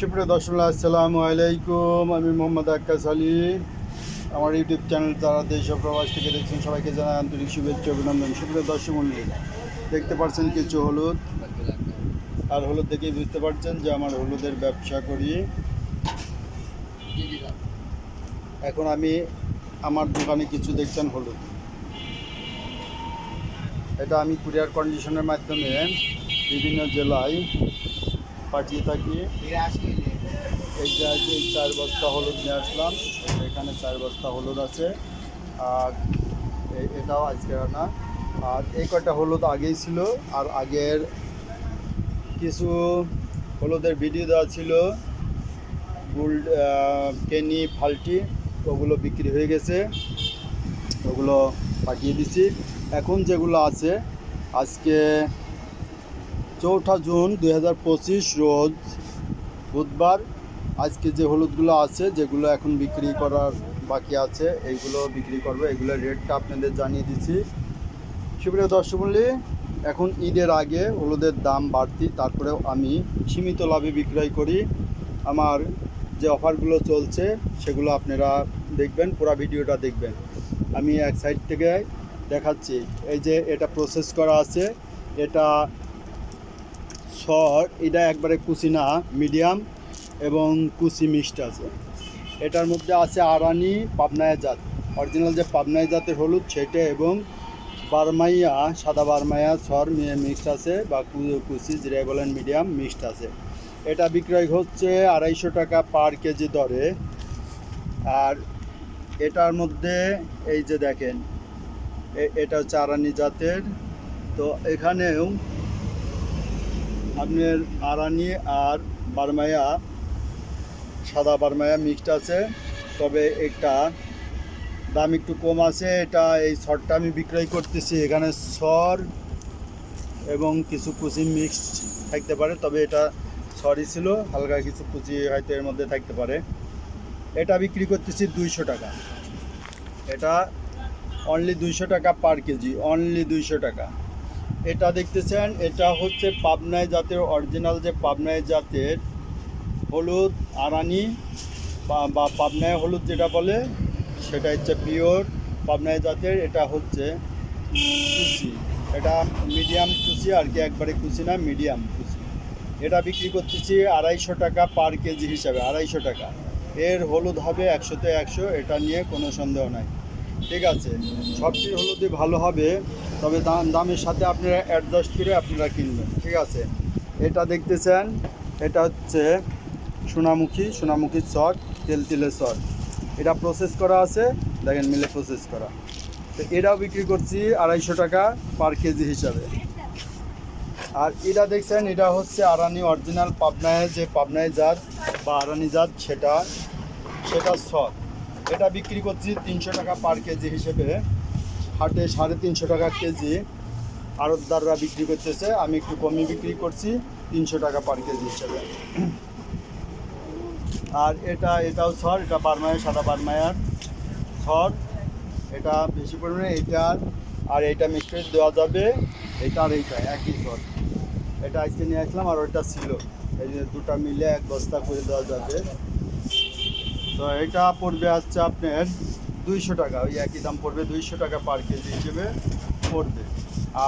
সুপ্রিয় দর্শক, আসসালামু আলাইকুম। আমি মোহাম্মদ আক্কাস আলী। আমার ইউটিউব চ্যানেল যারা দেশ প্রবাস থেকে দেখছেন সবাইকে জানাই আন্তরিক শুভেচ্ছা অভিনন্দন। সুপ্রিয় দর্শক দেখতে পাচ্ছেন কিছু হলুদ? আর হলুদ দেখেই বুঝতে পারছেন যে আমার হলুদের ব্যবসা করি। এখন আমি আমার দোকানে কিছু দেখছেন হলুদ। এটা আমি কুরিয়ার কন্ডিশনের মাধ্যমে বিভিন্ন জেলায় পাঠিয়ে থাকি। এই যে এই চার বস্তা হলুদ নিয়ে আসলাম। এখানে চার বস্তা হলুদ আছে। আর এটাও আজকে না আর এই কটা হলুদ আগেই ছিল, আর আগের কিছু হলুদের ভিডিও দেওয়া ছিল। গোল্ড কেনি, ফাল্টি, ওগুলো বিক্রি হয়ে গেছে। ওগুলো পাঠিয়ে দিছি। এখন যেগুলো আছে, আজকে চৌঠা জুন দু হাজার পঁচিশ রোজ বুধবার আজকে যে হলুদগুলো আছে, যেগুলো এখন বিক্রি করার বাকি আছে, এইগুলো বিক্রি করব। এগুলোর রেটটা আপনাদের জানিয়ে দিচ্ছি। সুপ্রিয় দর্শকমূল্যী এখন ঈদের আগে হলুদের দাম বাড়তি, তারপরেও আমি সীমিত লাভে বিক্রয় করি। আমার যে অফারগুলো চলছে, সেগুলো আপনারা দেখবেন, পুরো ভিডিওটা দেখবেন। আমি এক সাইড থেকে দেখাচ্ছি। এই যে এটা প্রসেস করা আছে, এটা সর এটা একবারে কুচি না মিডিয়াম এবং কুচি মিক্সড আছে। এটার মধ্যে আছে আরানি পাবনায়া জাত। অরিজিনাল যে পাবনায় জাতের হলুদ সেটা এবং বারমাইয়া, সাদা বারমাইয়া সর মিক্সড আছে বা কুচি যেটা বলেন মিডিয়াম, মিক্সড আছে। এটা বিক্রয় হচ্ছে আড়াইশো টাকা পার কেজি দরে। আর এটার মধ্যে এই যে দেখেন এটা হচ্ছে আরানি জাতের। তো এখানেও আপনার আরানি আর বারমায়া, সাদা বারমায়া মিক্সড আছে। তবে একটা দাম একটু কম আছে। এটা এই শর্টটা আমি বিক্রয় করতেছি। এখানে সর এবং কিছু কুচি মিক্সড থাকতে পারে। তবে এটা সরি ছিল। হালকা কিছু কুচি হয়তো এর মধ্যে থাকতে পারে। এটা বিক্রি করতেছি দুইশো টাকা। এটা অনলি দুইশো টাকা পার কেজি। অনলি দুইশো টাকা। এটা দেখতেছেন, এটা হচ্ছে পাবনায় জাতের অরিজিনাল যে পাবনায় জাতের হলুদ আরানি বা পাবনায় হলুদ যেটা বলে, সেটা হচ্ছে পিওর পাবনায় জাতের, এটা হচ্ছে কুচি। এটা মিডিয়াম কুচি, আর কি একবারে কুচি না মিডিয়াম কুচি। এটা বিক্রি করতেছি আড়াইশো টাকা পার কেজি হিসাবে, আড়াইশো টাকা। এর হলুদ হবে একশোতে একশো, এটা নিয়ে কোনো সন্দেহ নাই। ঠিক আছে, সবচেয়ে হলুদই ভালো হবে তবে দাম, দামের সাথে আপনারা অ্যাডজাস্ট করে আপনারা কিনবেন, ঠিক আছে? এটা দেখতেছেন, এটা হচ্ছে সোনামুখী, সোনামুখীর চট তেল তেলের চট এটা প্রসেস করা আছে, দেখেন মিলে প্রসেস করা। তো এটাও বিক্রি করছি আড়াইশো টাকা পার কেজি হিসাবে। আর এটা দেখছেন, এটা হচ্ছে আরানি অরিজিনাল পাবনায় যে পাবনায় জাত বা আরানি জাত সেটা সেটা সৎ এটা বিক্রি করছি তিনশো টাকা পার কেজি হিসেবে। হাটে সাড়ে তিনশো টাকা কেজি আড়তদাররা বিক্রি করতেছে। আমি একটু কমে বিক্রি করছি, তিনশো টাকা পার কেজি হিসেবে। আর এটা, এটাও সর এটা বারমায়া সাদা বারমায়ার সর এটা বেশি পরিমাণে এইটার আর এইটা মিক্সড দেওয়া যাবে এটা আর এইটা, একই সর এটা আজকে নিয়ে আসলাম আর ওইটা ছিল। এই যে দুটা মিলে এক বস্তা করে দেওয়া যাবে। তো এটা পড়বে হচ্ছে আপনার দুইশো টাকা, ওই একই দাম পড়বে দুইশো টাকা পার কেজি হিসেবে পড়বে।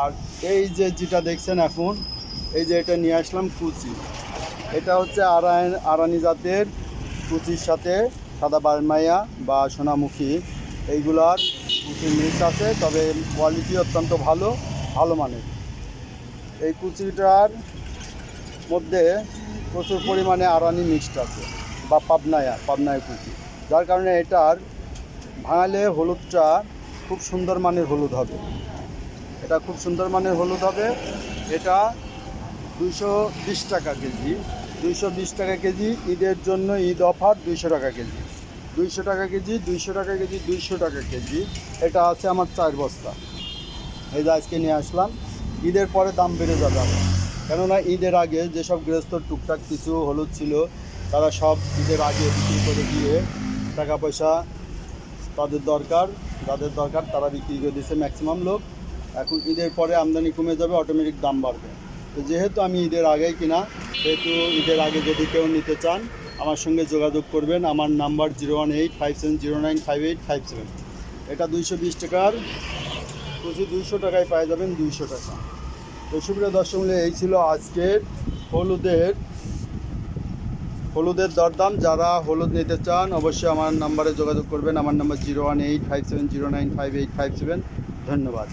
আর এই যে যেটা দেখছেন এখন, এই যে এটা নিয়ে আসলাম কুচি। এটা হচ্ছে আরায়ন আরানি জাতের কুচির সাথে সাদা বারমাইয়া বা সোনামুখী। এইগুলার কুচি মিক্স আছে, তবে কোয়ালিটি অত্যন্ত ভালো ভালো মানের। এই কুচিটার মধ্যে প্রচুর পরিমাণে আরানি মিক্সড আছে, বা পাবনায়া পাবনায়া কুচি। যার কারণে এটার ভাঙালে হলুদটা খুব সুন্দর মানের হলুদ হবে। এটা খুব সুন্দর মানের হলুদ হবে। এটা দুইশো বিশ টাকা কেজি। দুইশো বিশ টাকা কেজি ঈদের জন্য ঈদ অফার দুইশো টাকা কেজি। দুইশো টাকা কেজি, দুইশো টাকা কেজি, দুইশো টাকা কেজি। এটা আছে আমার চার বস্তা। এই যে আজকে নিয়ে আসলাম। ঈদের পরে দাম বেড়ে যাবে আমার কেননা ঈদের আগে যেসব গৃহস্থ টুকটাক কিছু হলুদ ছিল, তারা সব ঈদের আগে বিক্রি করে দিয়ে টাকা পয়সা তাদের দরকার, যাদের দরকার তারা বিক্রি করে দিচ্ছে ম্যাক্সিমাম লোক। এখন ঈদের পরে আমদানি কমে যাবে অটোমেটিক দাম বাড়বে। তো যেহেতু আমি ঈদের আগেই কিনা, সেহেতু ঈদের আগে যদি কেউ নিতে চান, আমার সঙ্গে যোগাযোগ করবেন। আমার number zero one eight, five seven, zero nine, five eight, five seven. এটা দুইশো বিশ টাকার, প্রচুর দুইশো টাকায় পাওয়া যাবেন দুইশো টাকা। তো সুপ্রিয় দর্শক এই ছিল আজকের হলুদের হলুদের দরদাম, যারা হলুদ নিতে চান, অবশ্যই আমার নাম্বারে যোগাযোগ করবেন। আমার number zero one eight five seven zero nine five eight five seven. ধন্যবাদ।